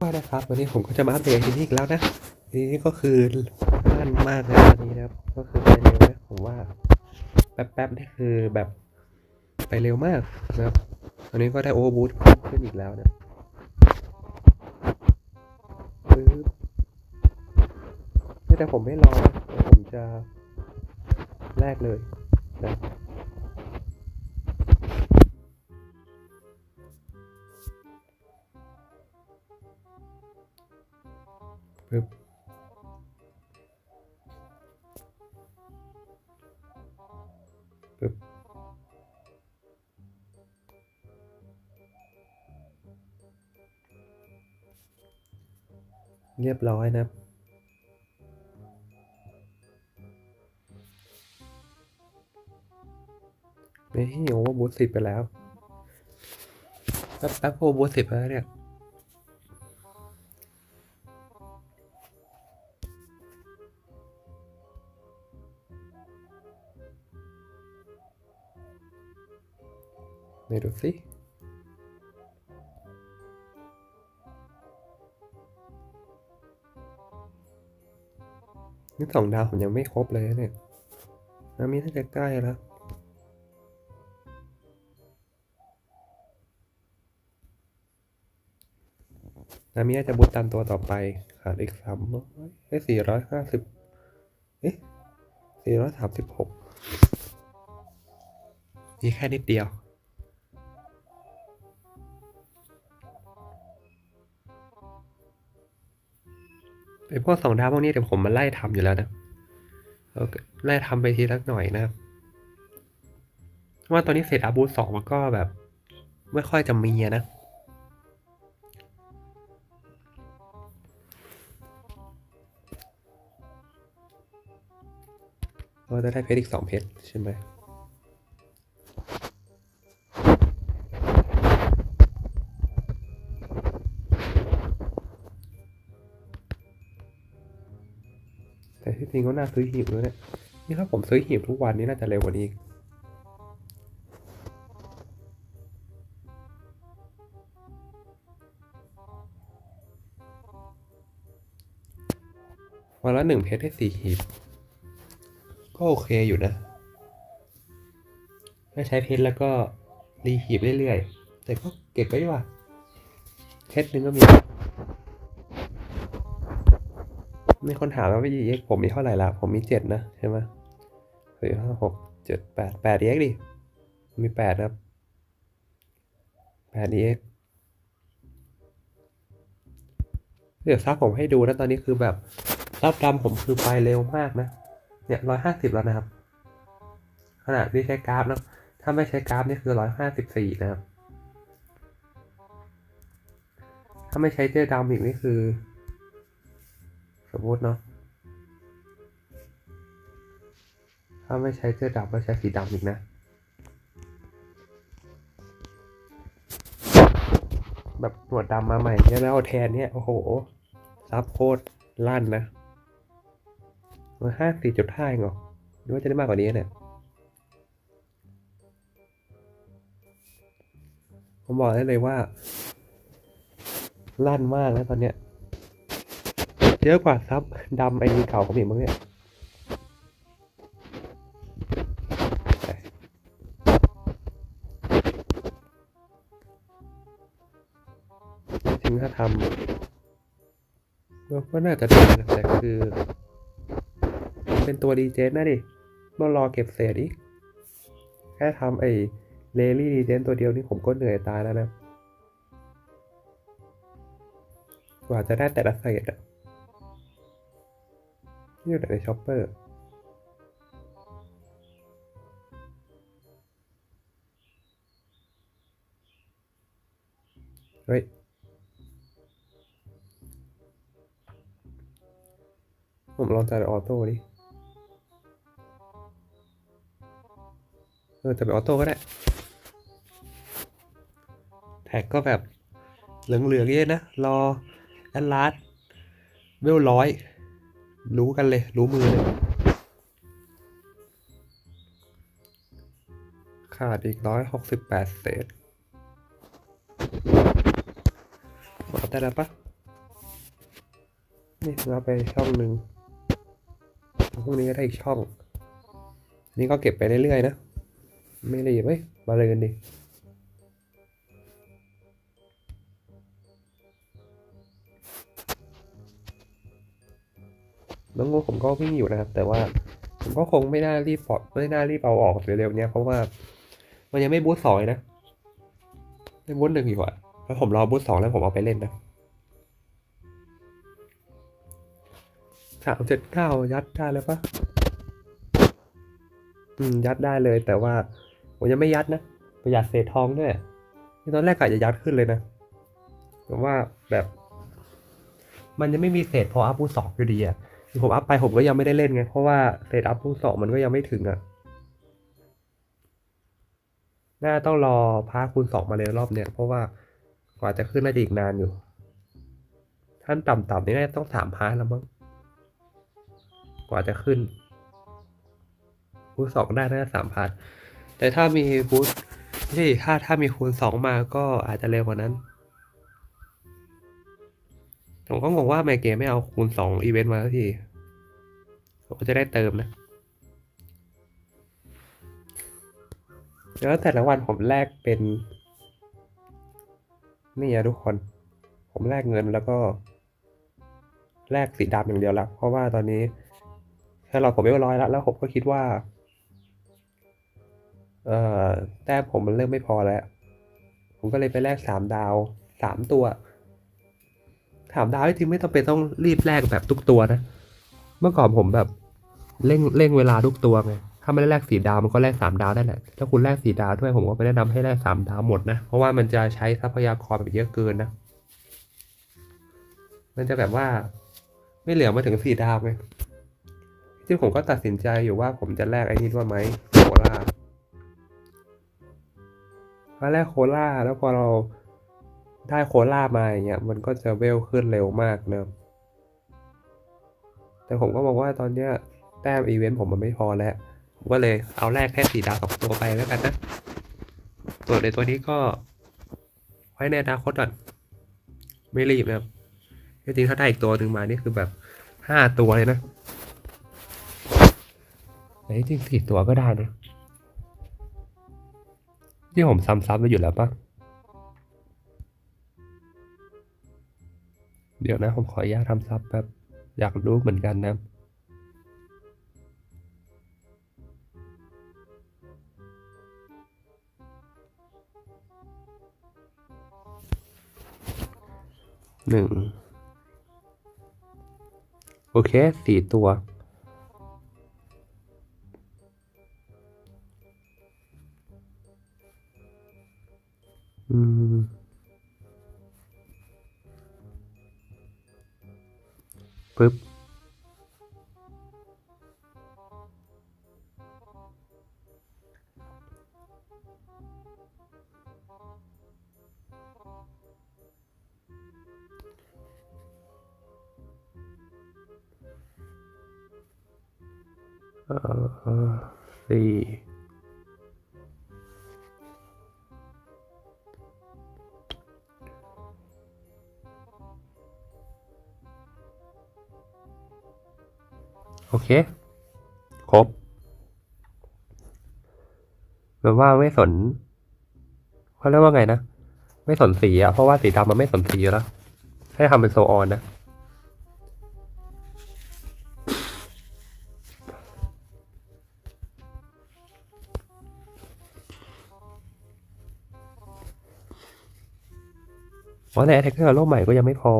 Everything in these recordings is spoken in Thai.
ว่านะครับวันนี้ผมก็จะมาอัปเดตที่นี่อีกแล้วนะทีนี้ก็คือลั่นมากเลยตอนนี้นะครับ ก็คือไปเร็วนะผมว่าแป๊บๆนี่คือแบบไปเร็วมากนะครับตอนนี้ก็ได้โอเวอร์บูทขึ้นอีกแล้วนะปึ๊บนี่แต่ผมไม่รอผมจะแลกเลยนะ เรียบร้อยนะครับนี่โอเวอร์บูทสิบไปแล้วแป๊บแป๊บโอเวอร์บูทสิบแล้วเนี่ยไหนดูสิ นี่สองดาวผมยังไม่ครบเลยเนี่ยนามีน่าจะใกล้แล้วนามิอาจจะบูตตามตัวต่อไป ขาดอีกสามร้อยเอ้สี่ร้อยห้าสิบเอ๊ะสี่ร้อยสามสิบหกมีแค่นิดเดียว ไอ้พวกสองดาวพวกนี้เดี๋ยวผมมาไล่ทำอยู่แล้วนะแล้วไล่ทำไปทีละหน่อยนะครับว่าตอนนี้เศษอาบูสองมันก็แบบ ไม่ค่อยจะมีอะนะก็จะได้เพชรอีกสองเพชรใช่ไหม แต่ที่จริงก็น่าซื้อหีบแล้วเนี่ยนี่ถ้าผมซื้อหีบทุกวันนี้น่าจะเร็วกว่านี้อีกวันละหนึ่งเพชรให้สี่หีบ ก็โอเคอยู่นะถ้าใช้เพชรแล้วก็รีหีบเรื่อยๆ แต่ก็เก็บไว้ดีกว่าเพชรหนึ่งก็มี มีคนถามว่าวีเอ็กผมมีเท่าไหร่ละผมมีเจ็ดนะใช่ไหมสี่ห้าหกเจ็ดแปดแปดเอ็กดิ มีแปดครับแปดเอ็กเดี๋ยวซับผมให้ดูนะตอนนี้คือแบบซับดำผมคือไปเร็วมากนะ เนี่ยร้อยห้าสิบแล้วนะครับ ขนาดที่ใช้กราฟนะถ้าไม่ใช้กราฟนี่คือร้อยห้าสิบสี่นะครับ ถ้าไม่ใช้เจอดำอีกนี่คือ สมมติเนาะถ้าไม่ใช้เจอดำก็ใช้สีดำอีกนะแบบหนวดดำมาใหม่เนี่ยแล้วเอาแทนเนี่ยโอ้โห ซับโคตรลั่นนะมันห้าสี่จุดห้าเองเหรอหรือว่าจะได้มากกว่านี้เนี่ยผมบอกได้เลยว่า ลั่นมากแล้วตอนเนี้ย เยอะกว่าซับดำไอดีเก่าของผมอีกมั้งเนี่ยจริงถ้าทำก็น่าจะได้นะแต่คือ เป็นตัวดีเจนนะดิต้องรอเก็บเศษอีก แค่ทำไอ้เลลี่ดีเจนตัวเดียวนี่ผมก็เหนื่อยตายแล้วนะ กว่าจะได้แต่ละเศษอะ นี่อยู่ในช็อปเปอร์เฮ้ยผมลองจ่ายออโต้ดิ เออจะเป็นออโต้ก็ได้ แท็กก็แบบเหลืองๆเยอะนะ รอแอดลาสเวลร้อย รู้กันเลย รู้มือเลยขาดอีกร้อยหกสิบแปดเศษหมดได้แล้วปะนี่เราไปช่องหนึ่งพรุ่งนี้ก็ได้อีกช่อง นี่ก็เก็บไปเรื่อยๆนะ ไม่รีบเว้ยมาเลยกันดิ น้องงูผมก็วิ่งอยู่นะครับ แต่ว่าผมก็คงไม่น่ารีบปลดไม่น่ารีบเอาออกเร็วๆเนี้ยเพราะว่ามันยังไม่บูทสองเลยนะไม่บูทหนึ่งอยู่อะแล้วผมรอบูทสองแล้วผมเอาไปเล่นนะสามเจ็ดเก้ายัดได้แล้วปะอืมยัดได้เลย แต่ว่าผมยังไม่ยัดนะประหยัดเศษทองด้วยนี่ตอนแรกกะจะยัดขึ้นเลยนะแต่ว่าแบบ มันยังไม่มีเศษพออัพบูทสองอยู่ดีอะ ผมอัพไปผมก็ยังไม่ได้เล่นไง เพราะว่าเซตอัพผู้สองมันก็ยังไม่ถึงอะ่ะ น่าต้องรอพาคูณสองมาเลยรอบเนี้ยเพราะว่ากว่าจะขึ้นน่าจะอีกนานอยู่ ท่านต่ำๆนี่น่าจะต้องสามพาแล้วมั้ง กว่าจะขึ้นบูทสองได้น่าจะสามพาร์ทแต่ถ้ามีบูทที่ถ้าถ้ามีคูณสองมาก็อาจจะเร็วกว่านั้น ผมก็งงว่าไมเกมไม่เอาคูณสองอีเวนต์มาสักทีผมก็จะได้เติมนะ แล้วแต่ละวันผมแลกเป็น นี่อะทุกคน ผมแลกเงินแล้วก็ แลกสีดำอย่างเดียวละเพราะว่าตอนนี้แค่เราผมไม่ร้อยแล้วแล้วผมก็คิดว่า เอ่อแต้มผมมันเริ่มไม่พอแล้ว ผมก็เลยไปแลกสามดาวสามตัว ถามดาวจริงไม่ต้องเป็นต้องรีบแลกแบบทุกตัวนะ เมื่อก่อนผมแบบเร่งเร่งเวลาทุกตัวไง ถ้าไม่ได้แลกสีดาวมันก็แลกสามดาวได้แหละ ถ้าคุณแลกสีดาวด้วยผมก็ไม่แนะนำให้แลกสามดาวหมดนะ เพราะว่ามันจะใช้ทรัพยากรแบบเยอะเกินนะ มันจะแบบว่าไม่เหลือมาถึงสี่ดาวไงที่ผมก็ตัดสินใจอยู่ว่าผมจะแลกไอ้นี่ด้วยไหมโคล่าถ้าแลกโคล่าแล้วพอเรา ได้โคล่ามาอย่างเงี้ยมันก็จะเวลขึ้นเร็วมากเนะแต่ผมก็บอกว่าตอนเนี้ยแต้มอีเวนต์ผมมันไม่พอแล้วก็เลยเอาแรกแค่สีดาวสองตัวไปแล้วกันนะส่วนในตัวนี้ก็ ไว้ในอนาคตก่อนไม่รีบนะครับจริงๆถ้าได้อีกตัวหนึ่งมานี่คือแบบห้าตัวเลยนะแต่จริงสี่ตัวก็ได้นะที่ผมซ้ำๆไปอยู่แล้วปะ เดี๋ยวนะผมขออนุญาตทำซับแบบอยากรู้เหมือนกันนะหนึ่งโอเคสี่ตัว อืม ปึ๊บเอ่อสี่ เคครบแบบว่าไม่สนเขาเรียกว่าไงนะ ไม่สนสีอะเพราะว่าสีดำมันไม่สนสีแล้ว ให้ทำเป็นโซออนนะเพราะในแท็กเกอร์โลกใหม่ก็ยังไม่พอ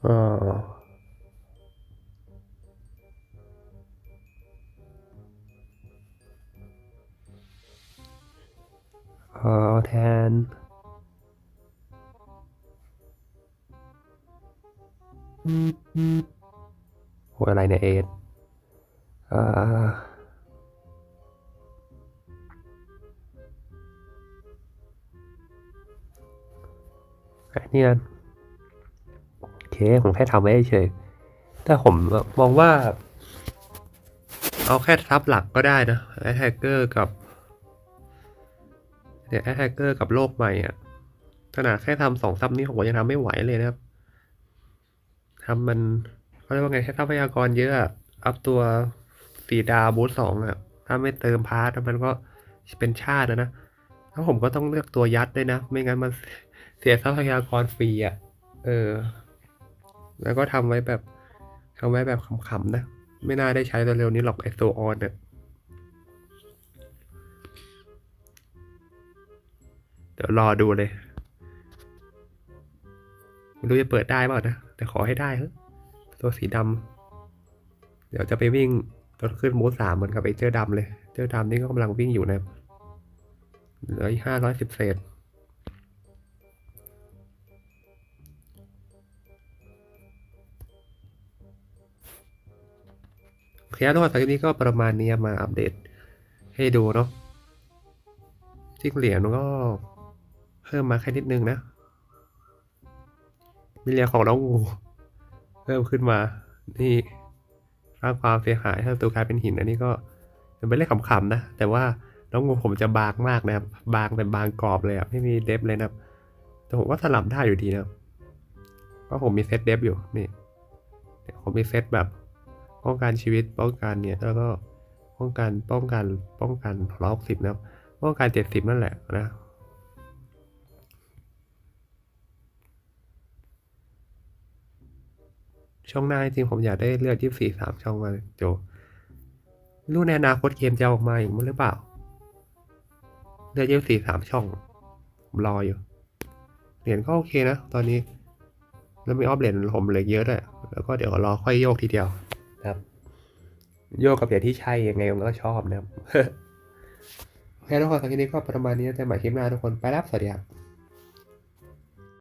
ờ. Ờ than Hồi này này ẹt à... Hãy đi ăn เคผมแค่ทำไว้เฉยแต่ผมมองว่า เอาแค่ทับหลักก็ได้นะแอทแทกเกอร์กับเนี่ยแอทแทกเกอร์กับโลกใหม่อะขนาดแค่ทำสองซับนี้ผมก็ยังทำไม่ไหวเลยนะครับทำมันเขาเรียกว่าไงแค่ทรัพยากรเยอะอะอัพตัวสีดาวบูสองอะ ถ้าไม่เติมพาร์ทมันก็เป็นชาตินะนะแล้วผมก็ต้องเลือกตัวยัดด้วยนะ ไม่งั้นมันเสียทรัพยากรฟรีอะ เออ แล้วก็ทำไว้แบบทำไว้แบบขำๆนะ ไม่น่าได้ใช้เร็วๆนี้หรอกไอโซออนเนี่ยเดี๋ยวรอดูเลยไม่รู้จะเปิดได้เปล่านะ แต่ขอให้ได้เถอะตัวสีดำเดี๋ยวจะไปวิ่งรถขึ้นมูสสามเหมือนกับไอเจอดำเลย เจอดำนี่ก็กำลังวิ่งอยู่นะเหลือห้าร้อยสิบเศษ โอเคทุกคนตอนนี้ก็ประมาณนี้มาอัปเดตให้ดูเนาะจิ้งเหรียญมันก็เพิ่มมาแค่นิดนึงนะมิเลียของน้องงูเพิ่มขึ้นมา นี่สร้างความเสียหายถ้าตัวกลายเป็นหินอันนี้ก็เป็นเรื่องขำๆนะ แต่ว่าน้องงูผมจะบางมากนะครับ บางแต่บางกรอบเลยอะไม่มีเดฟเลยนะครับ แต่ผมว่าสลับได้อยู่ดีนะเพราะผมมีเซตเดฟอยู่นี่เนี่ยผมมีเซตแบบ ป้องกันชีวิตป้องกันเนี่ยแล้วก็ป้องกันป้องกันป้องกันร้อยหกสิบนะครับป้องกันเจ็ดสิบนั่นแหละนะช่องหน้าจริงผมอยากได้เลือดยี่สี่สามช่องมาโจรู้ในอนาคตเกมจะออกมาอีกมั้งหรือเปล่า เลือดยี่สี่สามช่องรออยู่เหรียญก็โอเคนะ ตอนนี้ แล้วมีออฟเหรียญผมเหลือเยอะด้วยแล้วก็เดี๋ยวรอค่อยโยกทีเดียว ครับโยกกับเดียญที่ใช่ยังไงผมก็ชอบนะครับโอเคทุกคนตอนนี้ก็ประมาณนี้เจอกันใหมายคลิปหน้าทุกคนไปแล้วสวัสดีครับ